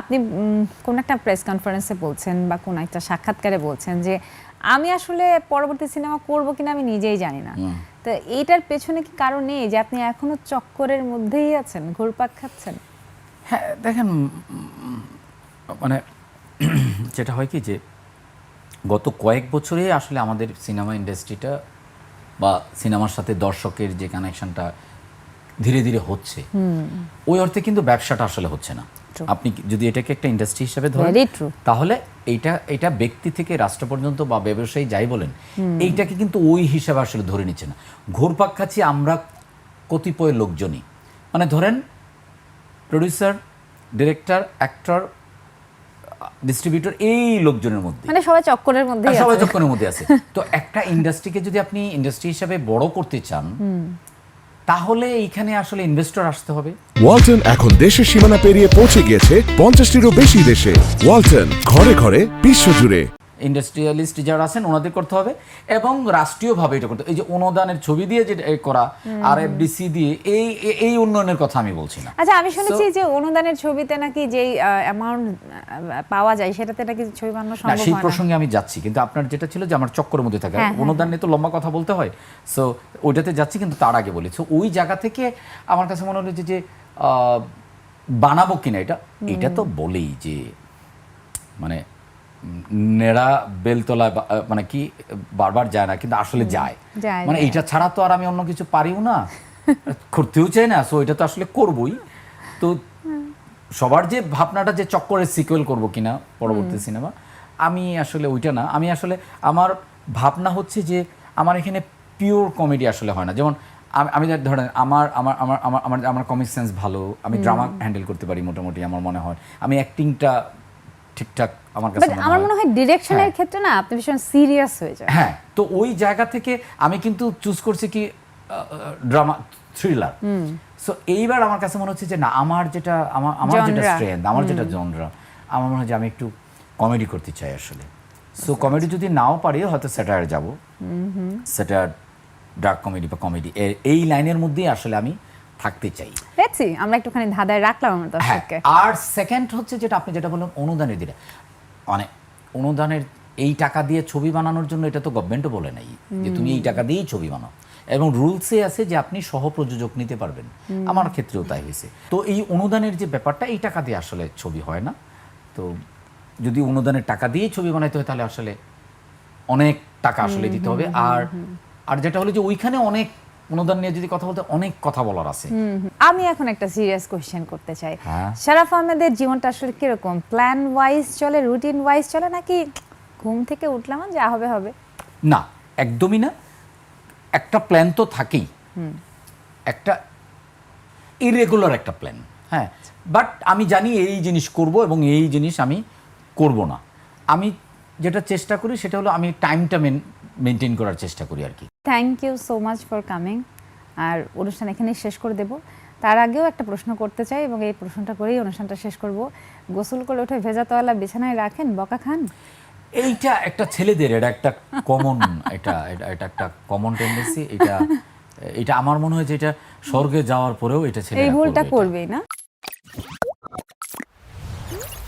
আপনি কোন একটা প্রেস কনফারেন্সে বলছেন বা কোন একটা সাক্ষাৎকারে বলছেন যে আমি আসলে পরবর্তী সিনেমা করব কিনা আমি নিজেই জানি না। তো এইটার পেছনে কি কারণ নেই যে আপনি এখনও চক্করের মধ্যেই আছেন ঘুরপাক খাচ্ছেন? হ্যাঁ দেখেন মানে যেটা হয় কি যে গত কয়েক বছরে আসলে আমাদের সিনেমা ইন্ডাস্ট্রিটা বা সিনেমার সাথে দর্শকের যে কানেকশনটা ধীরে ধীরে হচ্ছে। ওই অর্থে কিন্তু ব্যবসাটা আসলে হচ্ছে না. আপনি যদি এটাকে একটা ইন্ডাস্ট্রি হিসেবে ধরেন তাহলে এইটা এটা ব্যক্তি থেকে রাষ্ট্র পর্যন্ত বা ব্যবসায়ী যাই বলেন এইটাকে কিন্তু ওই হিসাবে আসলে ধরে নিচ্ছে না। ঘুরপাক খাচ্ছি আমরা কতিপয় লোকজনই। মানে ধরেন প্রডিউসার ডিরেক্টর অ্যাক্টর ডিস্ট্রিবিউটর এই লোকজনের মধ্যে। মানে সবাই চক্করের মধ্যেই আর সবাই চক্করের মধ্যে আছে। তো একটা ইন্ডাস্ট্রিকে যদি আপনি ইন্ডাস্ট্রি হিসাবে বড় করতে চান তাহলে এইখানে আসলে ইনভেস্টর আসতে হবে। ওয়ালটন এখন দেশের সীমানা পেরিয়ে পৌঁছে গিয়েছে পঞ্চাশটিরও বেশি দেশে। ওয়ালটন ঘরে ঘরে বিশ্বজুড়ে ইন্ডাস্ট্রিয়ালিস্ট যারা আছেন ওনাদের করতে হবে এবং রাষ্ট্রীয়ভাবে এটা করতে। এই যে অনুদানের ছবি দিয়ে যে করা আর এফডিসি দিয়ে এই এই উন্নয়নের কথা আমি বলছি না। আচ্ছা আমি শুনেছি যে অনুদানের ছবিতে নাকি যেই অ্যামাউন্ট পাওয়া যায় সেটাতে নাকি ছবি বানানো সম্ভব না? সেই প্রসঙ্গে আমি যাচ্ছি কিন্তু আপনার যেটা ছিল যে আমার চক্করের মধ্যে থাকা হ্যাঁ, হ্যাঁ, অনুদান নিয়ে তো লম্বা কথা বলতে হয়। সো ওইটাতে যাচ্ছি কিন্তু তার আগে বলি। সো ওই জায়গা থেকে আমার কাছে মনে হচ্ছে যে আহ, বানাবো কিনা এটা এটা তো বলেই যে মানে নেড়া বেলতলা মানে কি বারবার যায় না কিন্তু আসলে যায়। মানে। এটা ছাড়া তো আর আমি অন্য কিছু পারিও না। করতেও চাই না সো এটা তো আসলে করবই। তো সবার যে ভাবনাটা যে চক্করের সিকুয়েল করব কিনা পরবর্তী সিনেমা আমি আসলে ওইটা না। আমি আসলে আমার ভাবনা হচ্ছে যে আমার এখানে পিওর কমেডি আসলে হয় না। যেমন আমি- ধরেন আমার আমার আমার আমার আমার আমার কমিক সেন্স ভালো আমি ড্রামা হ্যান্ডেল করতে পারি মোটামুটি আমার মনে হয়। আমি অ্যাক্টিংটা ঠিকঠাক আমার কাছে মনে আমার হয়। মনে হয় ডিরেকশনের হ্যাঁ। ক্ষেত্রে না আপনি ভীষণ সিরিয়াস হয়ে যায় হ্যাঁ তো ওই জায়গা থেকে আমি কিন্তু চুজ করছি কি ড্রামা থ্রিলার সো এইবার আমার কাছে মনে হচ্ছে যে না আমার যেটা আমার আমার যেটা. স্ট্রেংথ আমার যেটা জনরা আমার মনে হয় যে আমি একটু কমেডি করতে চাই আসলে। সো কমেডি যদি নাও পারি হয়তো স্যাটার যাব। স্যাটার ডার্ক কমেডি বা কমেডি এই লাইনের মধ্যেই আসলে আমি থাকতে চাই। দেখছি আমরা একটুখানি ধাঁধায় রাখলাম আমার হ্যাঁ দর্শককে। আর সেকেন্ড হচ্ছে যেটা আপনি যেটা বললেন অনুদানের দিলে মানে অনুদানের এই টাকা দিয়ে ছবি বানানোর জন্য এটা তো গভর্নমেন্টও বলে নাই যে তুমি এই টাকা দিয়েই ছবি বানাও। এবং রুলসে আছে যে আপনি সহপ্রযোজক নিতে পারবেন। আমার ক্ষেত্রেও তাই হয়েছে। তো এই অনুদানের যে ব্যাপারটা এই টাকা দিয়ে আসলে ছবি হয় না। তো যদি অনুদানের টাকা দিয়েই ছবি বানাইতে হয় তাহলে আসলে অনেক টাকা আসলে দিতে হবে। আর আর যেটা হলো যে ওইখানে অনেক অনুদান নিয়ে যদি কথা বলতে অনেক কথা বলার আছে। আমি এখন একটা সিরিয়াস কোশ্চেন করতে চাই। হ্যাঁ। শারাফ আহমেদের জীবনটা আসলে কীরকম? প্ল্যান ওয়াইজ চলে রুটিন ওয়াইজ চলে নাকি ঘুম থেকে উঠলাম যা হবে হবে? না একদমই না। একটা প্ল্যান তো থাকেই। একটা ইরেগুলার একটা প্ল্যান হ্যাঁ। বাট আমি জানি এই জিনিস করব এবং এই জিনিস আমি করব না। আমি যেটা চেষ্টা করি সেটা হলো আমি টাইমটা মেনটেন করার চেষ্টা করি আর কি। Thank you so much for coming আর অনুষ্ঠান এখানেই শেষ করে দেব। তার আগেও একটা প্রশ্ন করতে চাই এবং এই প্রশ্নটা করেই অনুষ্ঠানটা শেষ করব। গোসল করে উঠে ভেজা তোয়ালা বিছানায় রাখেন বকা খান। এইটা একটা ছেলেদের এটা একটা কমন এটা এটা একটা কমন টেন্ডেন্সি এটা এটা আমার মনে হয় যে এটা স্বর্গে যাওয়ার পরেও এটা ছেলে এই ভুলটা করবেই না।